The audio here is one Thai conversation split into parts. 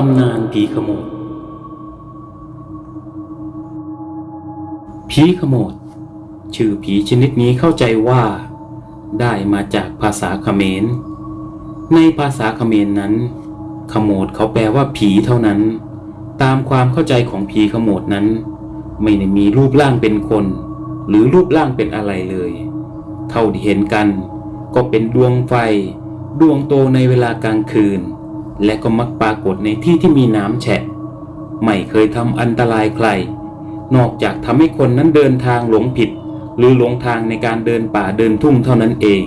ตำนานผีขโมดผีขโมดชื่อผีชนิดนี้เข้าใจว่า ได้มาจากภาษาเขมร ในภาษาเขมรนั้น ขโมดเขาแปลว่าผีเท่านั้น ตามความเข้าใจของผีขโมดนั้น ไม่ได้มีรูปร่างเป็นคน หรือรูปร่างเป็นอะไรเลย เท่าที่เห็นกัน ก็เป็นดวงไฟ ดวงโตในเวลากลางคืน และก็มักปรากฏในที่ที่มีน้ำแฉะ ไม่เคยทำอันตรายใคร นอกจากทำให้คนนั้นเดินทางหลงผิด หรือหลงทางในการเดินป่าเดินทุ่งเท่านั้นเอง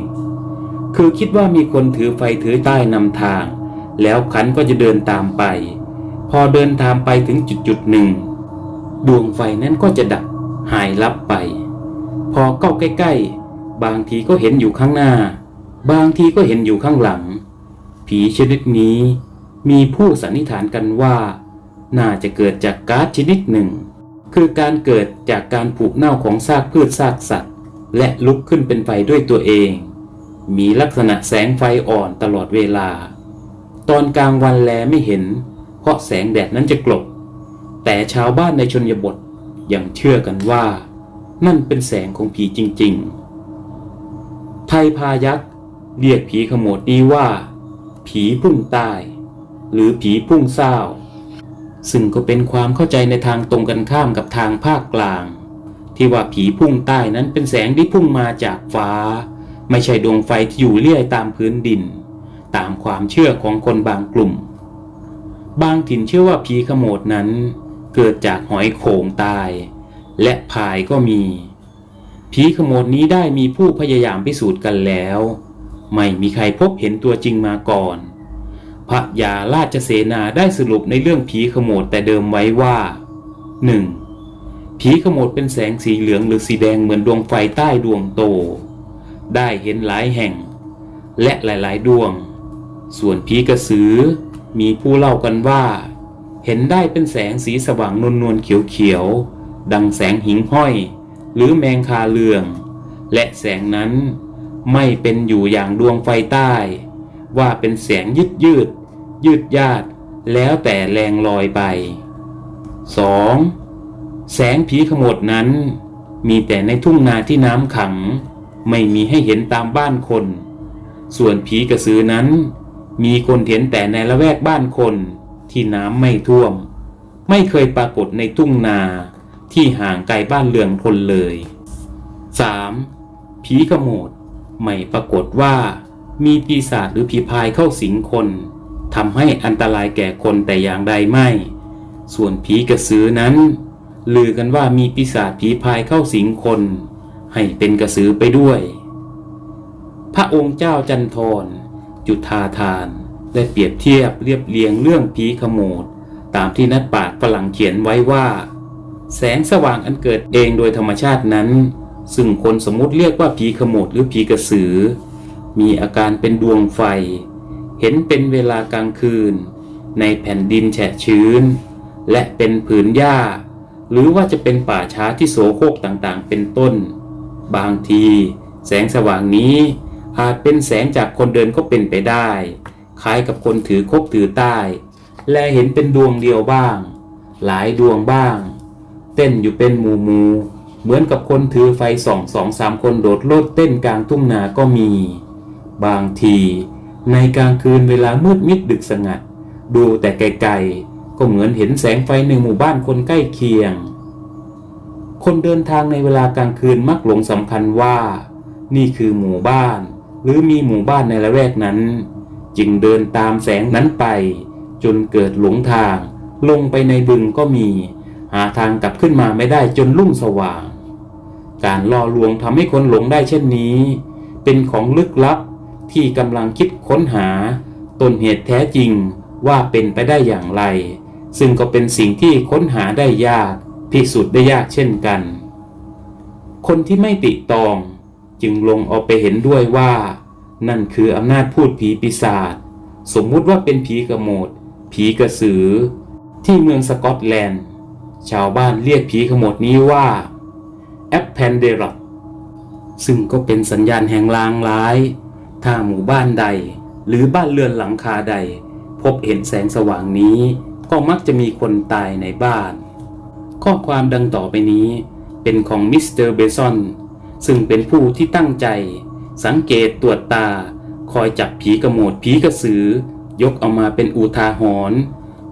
คือคิดว่ามีคนถือไฟถือใต้นำทาง แล้วขันก็จะเดินตามไป พอเดินทางไปถึงจุดจุดหนึ่ง ดวงไฟนั้นก็จะดับหายลับไป พอเข้าใกล้ๆ บางทีก็เห็นอยู่ข้างหน้า บางทีก็เห็นอยู่ข้างหลัง ผีชนิดนี้มีผู้สันนิษฐานกันว่า น่าจะเกิดจากก๊าซชนิดหนึ่ง คือการเกิดจากการผุเน่าของซากพืชซากสัตว์ และลุกขึ้นเป็นไฟด้วยตัวเอง มีลักษณะแสงไฟอ่อนตลอดเวลา ตอนกลางวันแลไม่เห็น เพราะแสงแดดนั้นจะกลบ แต่ชาวบ้านในชนบทยังเชื่อกันว่า นั่นเป็นแสงของผีจริงๆไทยพายักษ์เรียกผีขโมดนี้ว่า ผีพุ่งใต้ หรือผีพุ่งเศร้า ซึ่งก็เป็นความเข้าใจในทางตรงกันข้ามกับทางภาคกลาง ที่ว่าผีพุ่งใต้นั้นเป็นแสงที่พุ่งมาจากฟ้า ไม่ใช่ดวงไฟที่อยู่เลี่ยตามพื้นดิน ตามความเชื่อของคนบางกลุ่ม บางถิ่นเชื่อว่าผีขโมดนั้น เกิดจากหอยโข่งตาย และพายก็มีผีขโมดนี้ได้มีผู้พยายามพิสูจน์กันแล้ว ไม่มีใครพบเห็นตัวจริงมาก่อน พระยาราชเสนาได้สรุปในเรื่องผีขโมดแต่เดิมไว้ว่า 1. ผีขโมดเป็นแสงสีเหลืองหรือสีแดงเหมือนดวงไฟใต้ดวงโต ได้เห็นหลายแห่ง และหลายๆ ดวง ส่วนผีกระสือ มีผู้เล่ากันว่า เห็นได้เป็นแสงสีสว่างนวลนวลๆเขียวๆดังแสงหิงห้อย หรือแมงคาเรือง และแสงนั้น ไม่เป็นอยู่อย่างดวงไฟใต้ ว่าเป็นแสงยืดยืด ยืดยาด แล้วแต่แรงลอยไป 2. แสงผีขโมดนั้น มีแต่ในทุ่งนาที่น้ำขัง ไม่มีให้เห็นตามบ้านคน ส่วนผีกระสือนั้น มีคนเห็นแต่ในละแวกบ้านคนที่น้ำไม่ท่วม ไม่เคยปรากฏในทุ่งนาที่ห่างไกลบ้านเรือนคนเลย 3. ผีขโมด ไม่ปรากฏว่า มีปีศาจหรือผีพายเข้าสิงคนทำให้อันตรายแก่คนแต่อย่างใดไม่ ส่วนผีกระสือนั้น ลือกันว่ามีปีศาจผีพายเข้าสิงคน ให้เป็นกระสือไปด้วย พระองค์เจ้าจันทรจุธาทานได้เปรียบเทียบเรียบเรียงเรื่องผีขโมดตามที่นักปราชญ์ฝรั่งเขียนไว้ว่า แสงสว่างอันเกิดเองโดยธรรมชาตินั้น ซึ่งคนสมมุติเรียกว่าผีขโมดหรือผีกระสือ มีอาการเป็นดวงไฟ เห็นเป็นเวลากลางคืน ในแผ่นดินแฉะชื้น และเป็นผืนหญ้า หรือว่าจะเป็นป่าช้าที่โสโครกต่างๆ เป็นต้น บางที แสงสว่างนี้ อาจเป็นแสงจากคนเดินก็เป็นไปได้ คล้ายกับคนถือคบถือใต้ และเห็นเป็นดวงเดียวบ้าง หลายดวงบ้าง เต้นอยู่เป็นหมูหมู เหมือนกับคนถือไฟส่องสองสามคนโดดโลดเต้นกลางทุ่งนาก็มี บางที ในกลางคืนเวลามืดมิดดึกสงัด ดูแต่ไกลๆก็เหมือนเห็นแสงไฟในหมู่บ้านคนใกล้เคียง คนเดินทางในเวลากลางคืนมักหลงสำคัญว่า นี่คือหมู่บ้าน หรือมีหมู่บ้านในละแวกนั้น จึงเดินตามแสงนั้นไป จนเกิดหลงทาง ลงไปในบึงก็มี หาทางกลับขึ้นมาไม่ได้จนรุ่งสว่าง การล่อลวงทำให้คนหลงได้เช่นนี้ เป็นของลึกลับที่กำลังคิดค้นหา ต้นเหตุแท้จริงว่าเป็นไปได้อย่างไร ซึ่งก็เป็นสิ่งที่ค้นหาได้ยากพิสูจน์ได้ยากเช่นกัน คนที่ไม่ติตอง จึงลงเอาไปเห็นด้วยว่า นั่นคืออำนาจพูดผีปีศาจสมมุติว่าเป็นผีกระโมดผีกระสือ ที่เมืองสกอตแลนด์ ชาวบ้านเรียกผีขโมดนี้ว่า นเดรอซึ่งก็เป็นสัญญาณแห่งลางร้าย ถ้าหมู่บ้านใด หรือบ้านเรือนหลังคาใด พบเห็นแสงสว่างนี้ ก็มักจะมีคนตายในบ้าน ข้อความดังต่อไปนี้ เป็นของมิสเตอร์เบซอน ซึ่งเป็นผู้ที่ตั้งใจ สังเกตตรวจตา คอยจับผีกระโมดผีกระสือ ยกเอามาเป็นอุทาหรณ์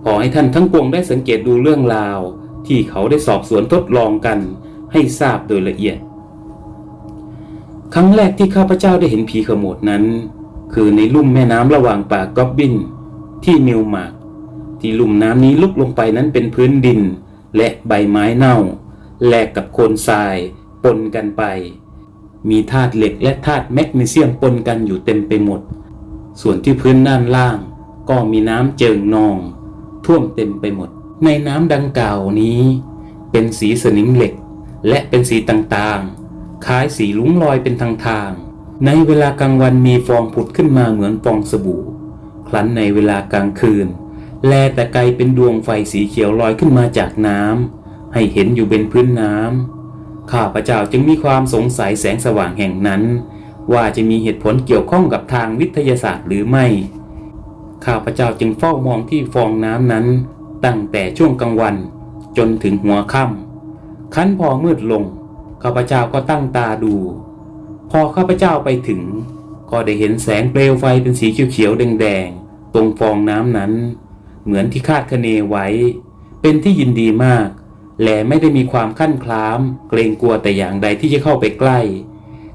ขอให้ท่านทั้งปวงได้สังเกตดูเรื่องราว ที่เขาได้สอบสวนทดลองกัน ให้ทราบโดยละเอียด ครั้งแรกที่ข้าพเจ้าได้เห็นผีขโมดนั้น คือในลุ่มแม่น้ำระหว่างป่ากอบบิน ที่มิวมาร์กที่ลุ่มน้ำนี้ลุกลงไปนั้นเป็นพื้นดิน และใบไม้เน่า แลกกับโคลนทราย ปนกันไป มีธาตุเหล็กและธาตุแมกนีเซียมปนกันอยู่เต็มไปหมด ส่วนที่พื้นด้านล่าง ก็มีน้ำเจิงนอง ท่วมเต็มไปหมด ในน้ำดังกล่าวนี้ เป็นสีสนิมเหล็ก และเป็นสีต่างๆ คล้ายสีลุ้งลอยเป็นทางๆ ในเวลากลางวันมีฟองผุดขึ้นมาเหมือนฟองสบู่ ครั้นในเวลากลางคืน แลแต่ไกลเป็นดวงไฟสีเขียวลอยขึ้นมาจากน้ำให้เห็นอยู่บนพื้นน้ำข้าพเจ้าจึงมีความสงสัยแสงสว่างแห่งนั้น ว่าจะมีเหตุผลเกี่ยวข้องกับทางวิทยาศาสตร์หรือไม่ ข้าพเจ้าจึงเฝ้ามองที่ฟองน้ำนั้น ตั้งแต่ช่วงกลางวันจนถึงหัวค่ำ คันพอมืดลงข้าพเจ้าก็ตั้งตาดู พอข้าพเจ้าไปถึง ก็ได้เห็นแสงเปลวไฟเป็นสีเขียวๆแดงๆ ตรงฟองน้ำนั้น เหมือนที่คาดคะเนไว้ เป็นที่ยินดีมาก และไม่ได้มีความขั้นคลาม เกรงกลัวแต่อย่างใดที่จะเข้าไปใกล้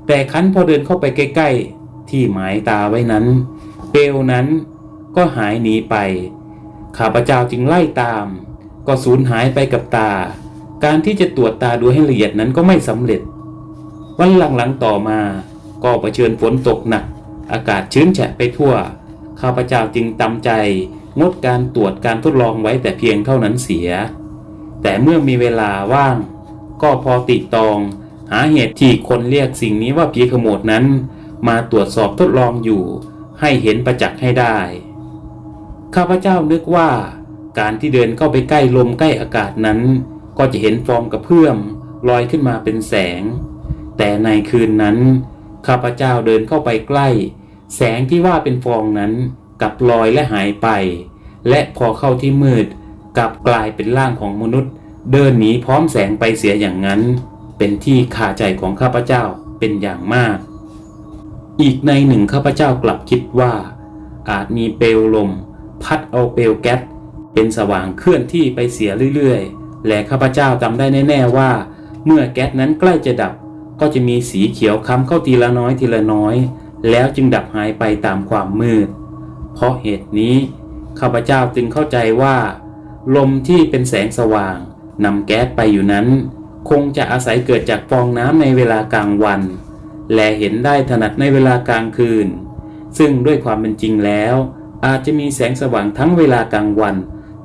แต่คันพอเดินเข้าไปใกล้ๆ ที่หมายตาไว้นั้น เปลวนั้นก็หายหนีไปข้าพเจ้าจึงไล่ตาม ก็สูญหายไปกับตา การที่จะตรวจตาดูให้ละเอียดนั้นก็ไม่สำเร็จ วันหลังๆต่อมาก็เผชิญฝนตกหนัก อากาศชื้นแฉะไปทั่ว ข้าพเจ้าจึงตำใจ งดการตรวจการทดลองไว้แต่เพียงเท่านั้นเสีย แต่เมื่อมีเวลาว่าง ก็พอติดตอง หาเหตุที่คนเรียกสิ่งนี้ว่าผีขโมดนั้น มาตรวจสอบทดลองอยู่ ให้เห็นประจักษ์ให้ได้ ข้าพเจ้านึกว่า การที่เดินเข้าไปใกล้ลมใกล้อากาศนั้น ก็จะเห็นฟองกระเพื่อมลอยขึ้นมาเป็นแสง แต่ในคืนนั้น ข้าพเจ้าเดินเข้าไปใกล้ แสงที่ว่าเป็นฟองนั้นกลับลอยและหายไป และพอเข้าที่มืดกลับกลายเป็นร่างของมนุษย์ เดินหนีพร้อมแสงไปเสียอย่างนั้น เป็นที่คาใจของข้าพเจ้าเป็นอย่างมาก อีกในหนึ่งข้าพเจ้ากลับคิดว่า อาจมีเปลวลม พัดเอาเปลวแก๊สเป็นสว่างเคลื่อนที่ไปเสียเรื่อยๆ และข้าพเจ้าจำได้แน่ๆว่า เมื่อแก๊สนั้นใกล้จะดับ ก็จะมีสีเขียวค้ำเข้าทีละน้อยทีละน้อย แล้วจึงดับหายไปตามความมืด เพราะเหตุนี้ข้าพเจ้าจึงเข้าใจว่า ลมที่เป็นแสงสว่างนำแก๊สไปอยู่นั้น คงจะอาศัยเกิดจากฟองน้ำในเวลากลางวัน และเห็นได้ถนัดในเวลากลางคืน ซึ่งด้วยความเป็นจริงแล้ว อาจจะมีแสงสว่างทั้งเวลากลางวัน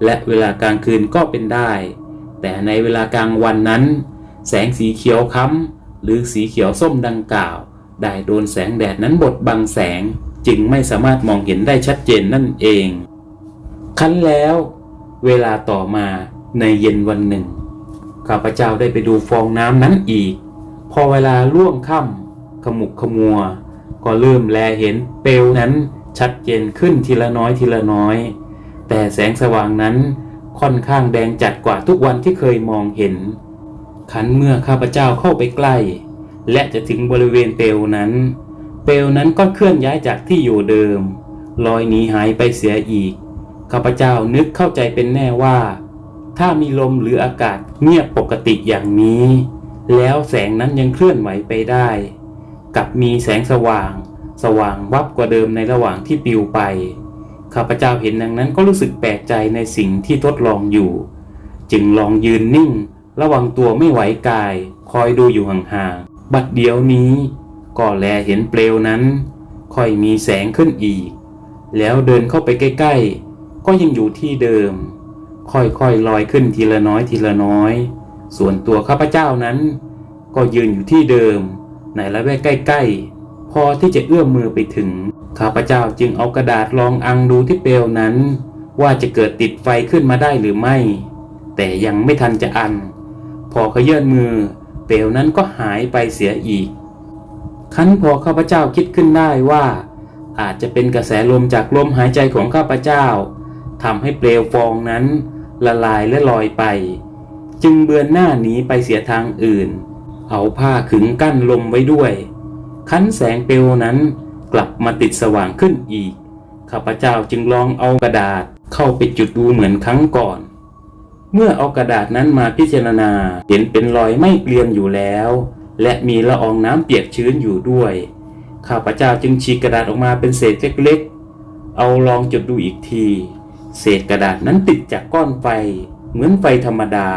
และเวลากลางคืนก็เป็นได้ แต่ในเวลากลางวันนั้น แสงสีเขียวค้ำหรือสีเขียวส้มดังกล่าว ได้โดนแสงแดดนั้นบดบังแสงจึงไม่สามารถมองเห็นได้ชัดเจนนั่นเองคั้นแล้ว เวลาต่อมาในเย็นวันหนึ่ง ข้าพเจ้าได้ไปดูฟองน้ำนั้นอีก พอเวลาล่วงค่ำขมุกขมัว ก็เริ่มแลเห็นเปลวนั้นชัดเจนขึ้นทีละน้อยทีละน้อย แต่แสงสว่างนั้น ค่อนข้างแดงจัดกว่าทุกวันที่เคยมองเห็น ขันเมื่อข้าพเจ้าเข้าไปใกล้ และจะถึงบริเวณเปลวนั้น เปลวนั้นก็เคลื่อนย้ายจากที่อยู่เดิม ลอยหนีหายไปเสียอีก ข้าพเจ้านึกเข้าใจเป็นแน่ว่า ถ้ามีลมหรืออากาศเงียบปกติอย่างนี้ แล้วแสงนั้นยังเคลื่อนไหวไปได้ กับมีแสงสว่าง สว่างวับกว่าเดิมในระหว่างที่ปิวไป ข้าพเจ้าเห็นดังนั้นก็รู้สึกแปลกใจในสิ่งที่ทดลองอยู่ จึงลองยืนนิ่ง ระวังตัวไม่ไหวกาย คอยดูอยู่ห่างๆบัดเดียวนี้ ก็แลเห็นเปลวนั้น ค่อยมีแสงขึ้นอีก แล้วเดินเข้าไปใกล้ ๆ ก็ยังอยู่ที่เดิม ค่อยๆลอยขึ้นทีละน้อยทีละน้อย ส่วนตัวข้าพเจ้านั้น ก็ยืนอยู่ที่เดิม ในละแวกใกล้ ๆ พอที่จะเอื้อมมือไปถึง ข้าพเจ้าจึงเอากระดาษลองอังดูที่เปลวนั้น ว่าจะเกิดติดไฟขึ้นมาได้หรือไม่ แต่ยังไม่ทันจะอัน พอเขยื่นมือ เปลวนั้นก็หายไปเสียอีกคันพอข้าพเจ้าคิดขึ้นได้ว่า อาจจะเป็นกระแสลมจากลมหายใจของข้าพเจ้าทำให้เปลวฟองนั้น ละลายและลอยไป จึงเบือนหน้าหนีไปเสียทางอื่น เอาผ้าขึงกั้นลมไว้ด้วย คันแสงเปลวนั้น กลับมาติดสว่างขึ้นอีก ข้าพเจ้าจึงลองเอากระดาษเข้าไปจุดดูเหมือนครั้งก่อน เมื่อเอากระดาษนั้นมาพิจารณาเห็นเป็นรอยไม่เกลียนอยู่แล้ว และมีละอองน้ำเปียกชื้นอยู่ด้วย ข้าพเจ้าจึงฉีกกระดาษออกมาเป็นเศษเล็กๆ เอาลองจุดดูอีกที เศษกระดาษนั้นติดจากก้อนไฟ เหมือนไฟธรรมดา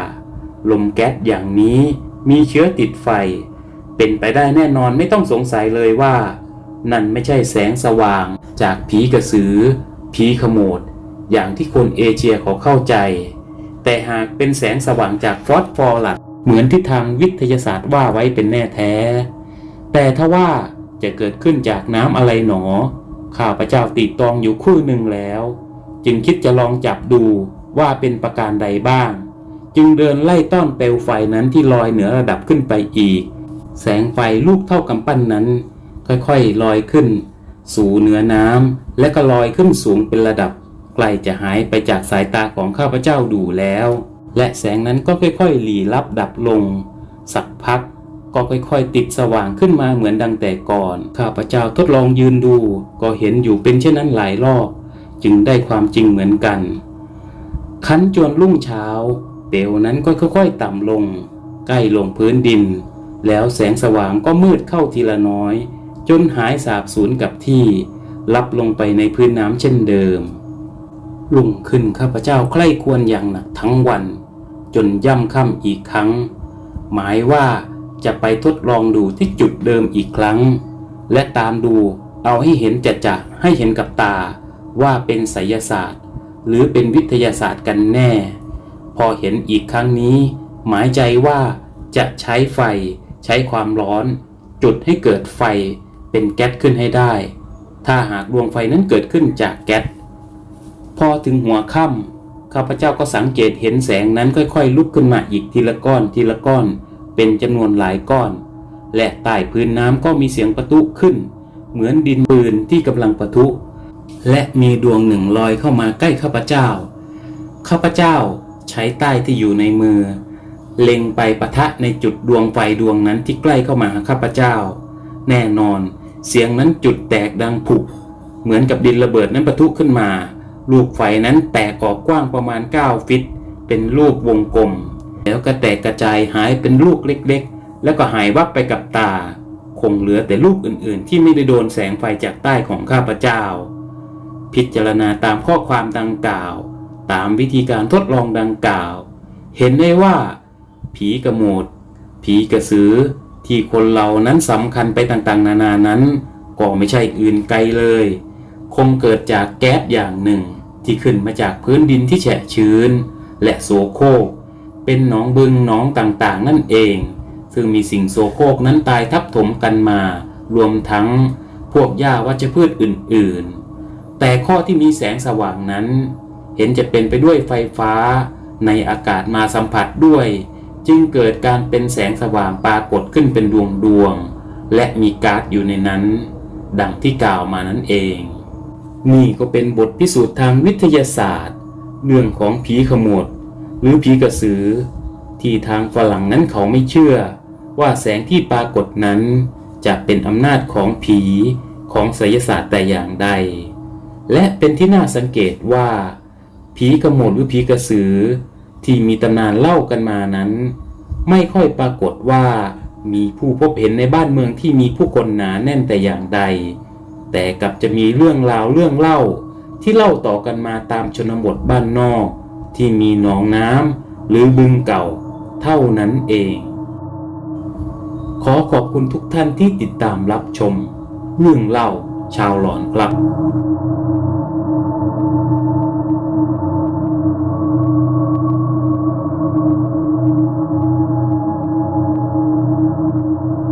ลมแก๊สอย่างนี้มีเชื้อติดไฟ เป็นไปได้แน่นอนไม่ต้องสงสัยเลยว่า นั่นไม่ใช่แสงสว่างจากผีกระสือ ผีขโมด อย่างที่คนเอเชียเขาเข้าใจ แต่หากเป็นแสงสว่างจากฟอสฟอรัสเหมือนที่ทางวิทยาศาสตร์ว่าไว้เป็นแน่แท้ แต่ถ้าว่าจะเกิดขึ้นจากน้ำอะไรหนอ ข้าพเจ้าติดตองอยู่คู่หนึ่งแล้ว จึงคิดจะลองจับดูว่าเป็นประการใดบ้าง จึงเดินไล่ต้อนเปลวไฟนั้นที่ลอยเหนือระดับขึ้นไปอีก แสงไฟลูกเท่ากำปั้นนั้น ค่อยๆลอยขึ้น สู่เหนือน้ำและก็ลอยขึ้นสูงเป็นระดับใกล้จะหายไปจากสายตาของข้าพเจ้าดูแล้ว และแสงนั้นก็ค่อยๆหลีลับดับลง สักพักก็ค่อยๆติดสว่างขึ้นมาเหมือนดังแต่ก่อน ข้าพเจ้าทดลองยืนดู ก็เห็นอยู่เป็นเช่นนั้นหลายรอบ จึงได้ความจริงเหมือนกัน คันจวนรุ่งเช้า เปลวนั้นก็ค่อยๆต่ำลง ใกล้ลงพื้นดิน แล้วแสงสว่างก็มืดเข้าทีละน้อย จนหายสาบสูญกับที่ลับลงไปในพื้นน้ำเช่นเดิม ลุ่งขึ้นข้าพเจ้าใคร่ควรอย่างหนักทั้งวัน จนย่ำค่ำอีกครั้ง หมายว่าจะไปทดลองดูที่จุดเดิมอีกครั้ง และตามดูเอาให้เห็นจะจะให้เห็นกับตาว่าเป็นไสยศาสตร์ หรือเป็นวิทยาศาสตร์กันแน่ พอเห็นอีกครั้งนี้ หมายใจว่าจะใช้ไฟ ใช้ความร้อน จุดให้เกิดไฟ เป็นแก๊สขึ้นให้ได้ ถ้าหากดวงไฟนั้นเกิดขึ้นจากแก๊สพอถึงหัวค่ำข้าพเจ้าก็สังเกตเห็นแสงนั้นค่อยๆ ลุกขึ้นมาอีกทีละก้อนทีละก้อน เป็นจำนวนหลายก้อน และใต้พื้นน้ำก็มีเสียงประทุขึ้น เหมือนดินปืนที่กำลังประทุ และมีดวงหนึ่งลอยเข้ามาใกล้ข้าพเจ้า ข้าพเจ้าใช้ใต้ที่อยู่ในมือ เล็งไปปะทะในจุดดวงไฟดวงนั้นที่ใกล้เข้ามาข้าพเจ้า แน่นอน เสียงนั้นจุดแตกดังผุเหมือนกับดินระเบิดนั้นปะทุขึ้นมา ลูกไฟนั้นแตกออกกว้างประมาณ 9 ฟิต เป็นลูกวงกลม แล้วก็แตกกระจายหายเป็นลูกเล็กๆ แล้วก็หายวับไปกับตา คงเหลือแต่ลูกอื่นๆ ที่ไม่ได้โดนแสงไฟจากใต้ของข้าพเจ้า พิจารณาตามข้อความดังกล่าว ตามวิธีการทดลองดังกล่าว เห็นได้ว่า ผีกระโมดผีกระสือ ที่คนเรานั้นสำคัญไปต่างๆ นานานั้น ก็ไม่ใช่อื่นไกลเลย คงเกิดจากแก๊สอย่างหนึ่ง ที่ขึ้นมาจากพื้นดินที่แฉะชื้น และโซโครกเป็นหนองบึงหนองต่างๆ นั่นเอง ซึ่งมีสิ่งโซโครกนั้นตายทับถมกันมา รวมทั้งพวกหญ้าวัชพืชอื่นๆ แต่ข้อที่มีแสงสว่างนั้น เห็นจะเป็นไปด้วยไฟฟ้าในอากาศมาสัมผัสด้วย จึงเกิดการเป็นแสงสว่างปรากฏขึ้นเป็นดวงดวง และมีก๊าซอยู่ในนั้น ดังที่กล่าวมานั่นเอง นี่ก็เป็นบทพิสูจน์ทางวิทยาศาสตร์ เรื่องของผีขโมดหรือผีกระสือ ที่ทางฝรั่งนั้นเขาไม่เชื่อ ว่าแสงที่ปรากฏนั้น จะเป็นอำนาจของผีของไสยศาสตร์แต่อย่างใด และเป็นที่น่าสังเกตว่า ผีกระโมดหรือผีกระสือ ที่มีตำนานเล่ากันมานั้น ไม่ค่อยปรากฏว่ามีผู้พบเห็นในบ้านเมืองที่มีผู้คนหนาแน่นแต่อย่างใด แต่กลับจะมีเรื่องราวเรื่องเล่า ที่เล่าต่อกันมาตามชนบทบ้านนอก ที่มีหนองน้ำหรือบึงเก่า เท่านั้นเอง ขอขอบคุณทุกท่านที่ติดตามรับชม เรื่องเล่าชาวหลอนครับ